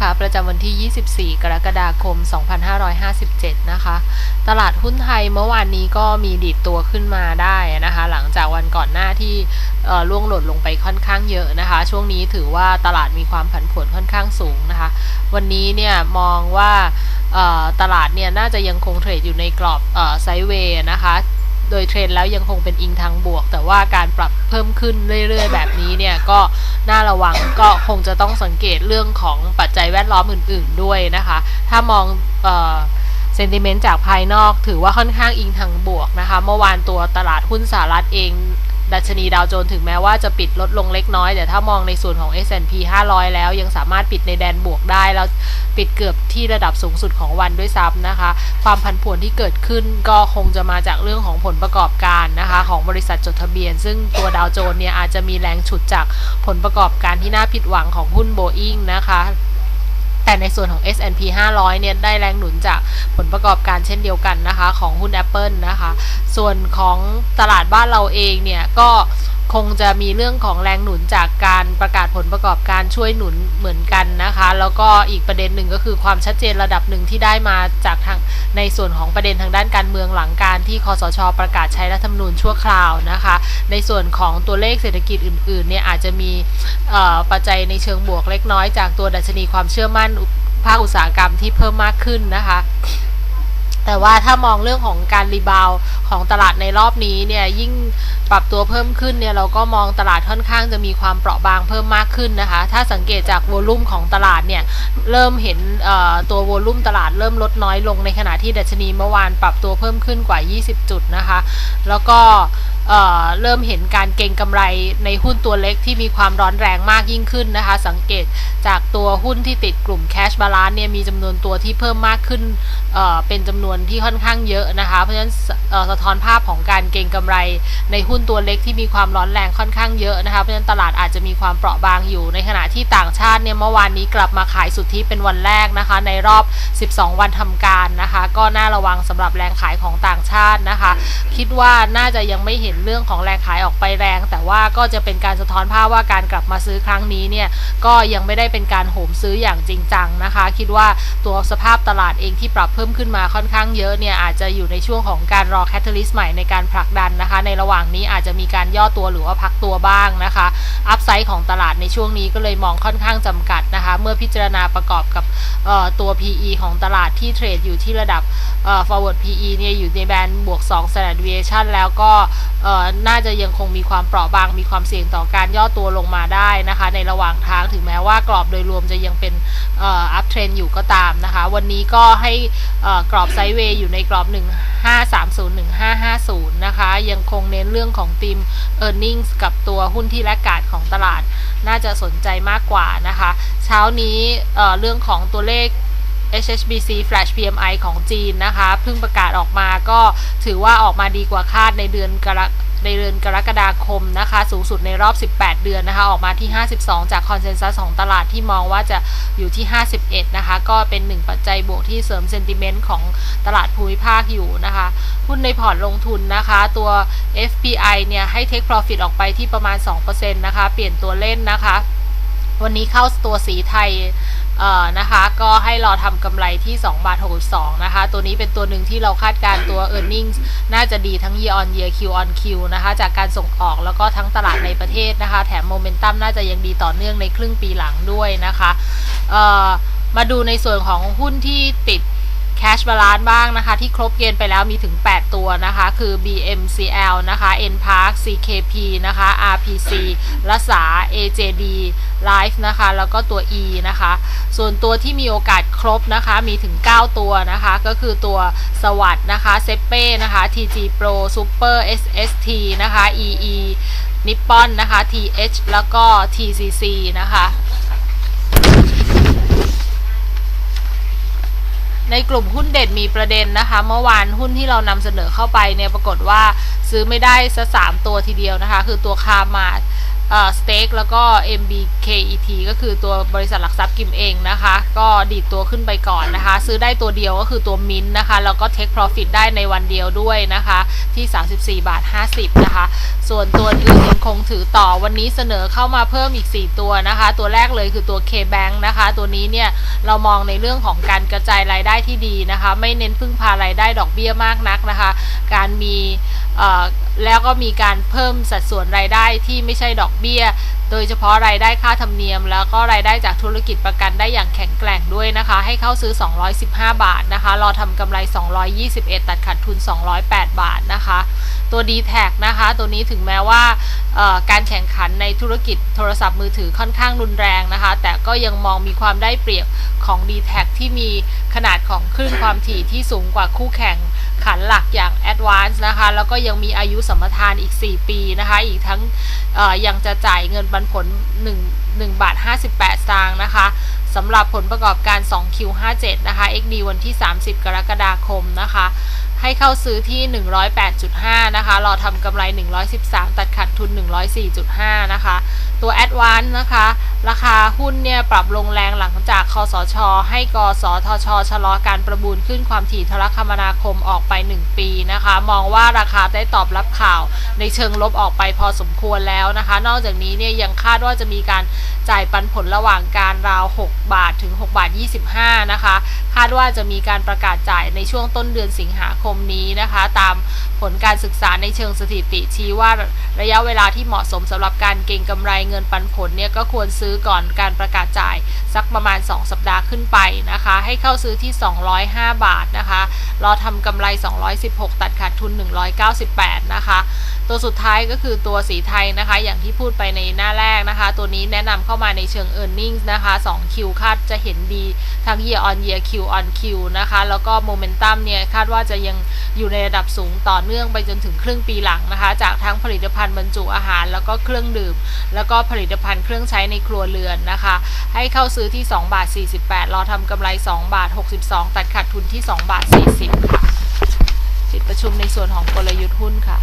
นะคะ ประจำวันที่ 24 กรกฎาคม 2557 นะคะ ตลาดหุ้นไทยเมื่อวานนี้ก็มีดีดตัวขึ้นมาได้นะคะ หลังจากวันก่อนหน้าที่ล่วงหล่นลงไปค่อนข้างเยอะนะคะ ช่วงนี้ถือว่าตลาดมีความผันผวนค่อนข้างสูงนะคะ วันนี้เนี่ยมองว่าตลาดเนี่ยน่าจะยังคงเทรดอยู่ในกรอบไซด์เวย์นะคะโดยเทรนด์แล้วยังคงเป็นอิงทางบวก แต่ว่าการปรับเพิ่มขึ้นเรื่อยๆ แบบนี้เนี่ยก็ น่าระวังก็คงจะต้องสังเกตเรื่องของปัจจัยแวดล้อมอื่น ๆด้วยนะคะ ถ้ามองเซนติเมนต์จากภายนอกถือว่าค่อนข้างอิงทางบวกนะคะ เมื่อวานตัวตลาดหุ้นสหรัฐเอง ดัชนีดาวโจนส์ถึงแม้ว่าจะปิดลดลงเล็กน้อย แต่ถ้ามองในส่วนของ S&P 500 แล้วยังสามารถปิดในแดนบวกได้ แล้วปิดเกือบที่ระดับสูงสุดของวันด้วยซ้ำนะคะ ความผันผวนที่เกิดขึ้นก็คงจะมาจากเรื่องของผลประกอบการนะคะ ของบริษัทจดทะเบียน ซึ่งตัวดาวโจนส์เนี่ยอาจจะมีแรงฉุดจากผลประกอบการที่น่าผิดหวังของหุ้นโบอิงนะคะ แต่ในส่วนของ S&P 500 เนี่ยได้แรงหนุนจากผลประกอบการเช่นเดียวกันนะคะ ของหุ้น Apple นะคะ ส่วนของตลาดบ้านเราเองเนี่ยก็ คงจะมีเรื่องของแรงหนุนจากการประกาศผลประกอบการช่วยหนุนเหมือนกันนะคะ แล้วก็อีกประเด็นหนึ่งก็คือความชัดเจนระดับหนึ่งที่ได้มาจากทางในส่วนของประเด็นทางด้านการเมืองหลังการที่คอสช ประกาศใช้รัฐธรรมนูญชั่วคราวนะคะ ในส่วนของตัวเลขเศรษฐกิจอื่นๆเนี่ยอาจจะมีปัจจัยในเชิงบวกเล็กน้อยจากตัวดัชนีความเชื่อมั่นภาคอุตสาหกรรมที่เพิ่มมากขึ้นนะคะ แต่ว่าถ้ามองเรื่องของการรีบาวของตลาดในรอบนี้เนี่ยยิ่งปรับตัวเพิ่มขึ้นเนี่ยเราก็มองตลาดค่อนข้างจะมีความเปราะบางเพิ่มมากขึ้นนะคะ ถ้าสังเกตจากวอลุ่มของตลาดเนี่ยเริ่มเห็นตัววอลุ่มตลาดเริ่มลดน้อยลงในขณะที่ดัชนีเมื่อวานปรับตัวเพิ่มขึ้นกว่า 20 จุดนะคะ แล้วก็ เเริ่มเห็นการเก็งกำไรในหุ้นตัวเล็กที่มีความร้อนแรงมากยิ่งขึ้นนะคะ สังเกตจากตัวหุ้นที่ติดกลุ่ม Cash Balance เนี่ยมีจำนวนตัวที่เพิ่มมากขึ้นเเป็นจำนวนที่ค่อนข้างเยอะนะคะ เพราะฉะนั้นสะท้อนภาพของการเก็งกำไรในหุ้นตัวเล็กที่มีความร้อนแรงค่อนข้างเยอะนะคะ เพราะฉะนั้นตลาดอาจจะมีความเปราะบางอยู่ในขณะที่ต่างชาติเนี่ยเมื่อวานนี้กลับมาขายสุทธิเป็นวันแรกนะคะ ในรอบ 12 วันทำการนะคะ ก็น่าระวังสำหรับแรงขายของต่างชาตินะคะ คิดว่าน่าจะยังไม่เห็นเรื่องของแรงขายออกไปแรง แต่ว่าก็จะเป็นการสะท้อนภาพว่าการกลับมาซื้อครั้งนี้เนี่ยก็ยังไม่ได้เป็นการโหมซื้ออย่างจริงจังนะคะ คิดว่าตัวสภาพตลาดเองที่ปรับเพิ่มขึ้นมาค่อนข้างเยอะเนี่ยอาจจะอยู่ในช่วงของการรอแคตตาลิสต์ใหม่ในการผลักดันนะคะ ในระหว่างนี้อาจจะมีการย่อตัวหรือว่าพักตัวบ้างนะคะอัพไซด์ของตลาดในช่วงนี้ก็เลยมองค่อนข้างจำกัดนะคะ เมื่อพิจารณาประกอบกับตัว PE ของตลาดที่เทรดอยู่ที่ระดับ forward PE เนี่ยอยู่ในแบนบวก2 standard deviation แล้วก็น่าจะยังคงมีความเปราะบาง มีความเสี่ยงต่อการย่อตัวลงมาได้นะคะ ในระหว่างทางถึงแม้ว่ากรอบโดยรวมจะยังเป็นอัพเทรนอยู่ก็ตามนะคะ วันนี้ก็ให้กรอบไซด์เวย์อยู่ในกรอบ 1530-1550 นะคะ ยังคงเน้นเรื่องของทีม e a r n i n g กับตัวหุ้นที่แลกกาดของตลาด น่าจะสนใจมากกว่านะคะ เช้านี้เเรื่องของตัวเลข HSBC Flash PMI ของจีนนะคะเพิ่งประกาศออกมาก็ถือว่าออกมาดีกว่าคาดในเดือนกรกในเดือนกรกฎาคมนะคะ สูงสุดในรอบ 18 เดือนนะคะ ออกมาที่ 52 จากคอนเซนแซสของตลาดที่มองว่าจะอยู่ที่ 51 นะคะ ก็เป็นหนึ่งปัจจัยบวกที่เสริมเซนติเมนต์ของตลาดภูมิภาคอยู่นะคะ หุ้นในพอร์ตลงทุนนะคะ ตัว FPI เนี่ย ให้ Take Profit ออกไปที่ประมาณ 2%นะคะ เปลี่ยนตัวเล่นนะคะ วันนี้เข้าตัวสีไทย เออนะคะก็ให้รอทำกำไรที่2บาท62นะคะตัวนี้เป็นตัวหนึ่งที่เราคาดการตัว e a r n i n g น่าจะดีทั้ง year on year Q on Q นะคะจากการส่งออกแล้วก็ทั้งตลาดในประเทศนะคะแถมโมเมนตัมน่าจะยังดีต่อเนื่องในครึ่งปีหลังด้วยนะคะมาดูในส่วนของหุ้นที่ติด Cash Balance บ้างนะคะ ที่ครบเกณฑ์ไปแล้วมีถึง 8 ตัวนะคะ คือ BMCL นะคะ Npark CKP นะคะ RPC ละสา AJD Life นะคะ แล้วก็ตัว E นะคะ ส่วนตัวที่มีโอกาสครบนะคะ มีถึง 9 ตัวนะคะ ก็คือตัวสวัสดนะคะเซเป้นะคะ TG Pro Super SST นะคะ EE นิปปอนนะคะ TH แล้วก็ TCC นะคะ ในกลุ่มหุ้นเด่นมีประเด็นนะคะ เมื่อวานหุ้นที่เรานำเสนอเข้าไปเนี่ยปรากฏว่าซื้อไม่ได้สักสามตัวทีเดียวนะคะ คือตัวคามา สเต็กแล้วก็ MBKET ก็คือตัวบริษัทหลักทรัพย์กิมเองนะคะ ก็ดีดตัวขึ้นไปก่อนนะคะ ซื้อได้ตัวเดียวก็คือตัวมินนะคะ แล้วก็ Take Profit ได้ในวันเดียวด้วยนะคะ ที่ 34 บาท 50 นะคะ ส่วนตัวอื่นยังคงถือต่อวันนี้เสนอเข้ามาเพิ่มอีก 4 ตัวนะคะ ตัวแรกเลยคือตัว K-Bank นะคะ ตัวนี้เนี่ยเรามองในเรื่องของการกระจายรายได้ที่ดีนะคะ ไม่เน้นพึ่งพารายได้ดอกเบี้ยมากนักนะคะ การมี แล้วก็มีการเพิ่มสัดส่วนรายได้ที่ไม่ใช่ดอกเบี้ย โดยเฉพาะรายได้ค่าธรรมเนียม แล้วก็รายได้จากธุรกิจประกันได้อย่างแข็งแกร่งด้วยนะคะ ให้เข้าซื้อ 215 บาทนะคะรอทำกำไร 221 ตัดขาดทุน 208 บาทนะคะ ตัว d t แทนะคะ ตัวนี้ถึงแม้ว่าการแข่งขันในธุรกิจโทรศัพท์มือถือค่อนข้างรุนแรงนะคะ แต่ก็ยังมองมีความได้เปรียบของ d t แทที่มีขนาดของคลื่นความถี่ที่สูงกว่าคู่แข่ง ขันหลักอย่าง Advance นะคะ แล้วก็ยังมีอายุสัมรทานอีก 4 ปีนะคะ อีกทั้งยังจะจ่ายเงินปันผล 1 1บาท58สตางค์นะคะสำหรับผลประกอบการ 2Q57 นะคะ XD วันที่ 30 กรกฎาคมนะคะ ให้เข้าซื้อที่ 108.5 นะคะ รอทำกำไร 113 ตัดขาดทุน 104.5 นะคะ ตัว Advance นะคะ ราคาหุ้นเนี่ยปรับลงแรงหลังจากคอสช ให้กสทช ชะลอการประมูลขึ้นความถี่โทรคมนาคมออกไป 1 ปีนะคะ มองว่าราคาได้ตอบรับข่าวในเชิงลบออกไปพอสมควรแล้วนะคะ นอกจากนี้เนี่ยยังคาดว่าจะมีการจ่ายปันผลระหว่างการราว 6 บาทถึง 6 บาท 25 นะคะ คาดว่าจะมีการประกาศจ่ายในช่วงต้นเดือนสิงหาคมนี้นะคะ ตามผลการศึกษาในเชิงสถิติชี้ว่าระยะเวลาที่เหมาะสมสำหรับการเก็งกำไรเงินปันผลเนี่ยก็ควรซื้อก่อนการประกาศจ่ายสักประมาณ 2 สัปดาห์ขึ้นไปนะคะ ให้เข้าซื้อที่ 205 บาทนะคะรอทำกำไร 216 ตัดขาดทุน 198 นะคะ ตัวสุดท้ายก็คือตัวสีไทยนะคะ อย่างที่พูดไปในหน้าแรกนะคะ ตัวนี้แนะนำเข้ามาในเชิง e a r n i n g นะคะ2 Q คาดจะเห็นดีทั้ง year on year Q on Q นะคะ แล้วก็โมเมนตัมเนี่ยคาดว่าจะยังอยู่ในระดับสูงต่อเนื่องไปจนถึงครึ่งปีหลังนะคะ จากทั้งผลิตภัณฑ์บรรจุอาหาร แล้วก็เครื่องดื่ม แล้วก็ผลิตภัณฑ์เครื่องใช้ในครัวเรือนนะคะ ให้เข้าซื้อที่ 2 บาท 48 รอทำกำไร 2 บาท 62 ตัดขาดทุนที่ 2 บาท 40 ค่ะปิดประชุมในส่วนของกลยุทธ์หุ้นค่ะ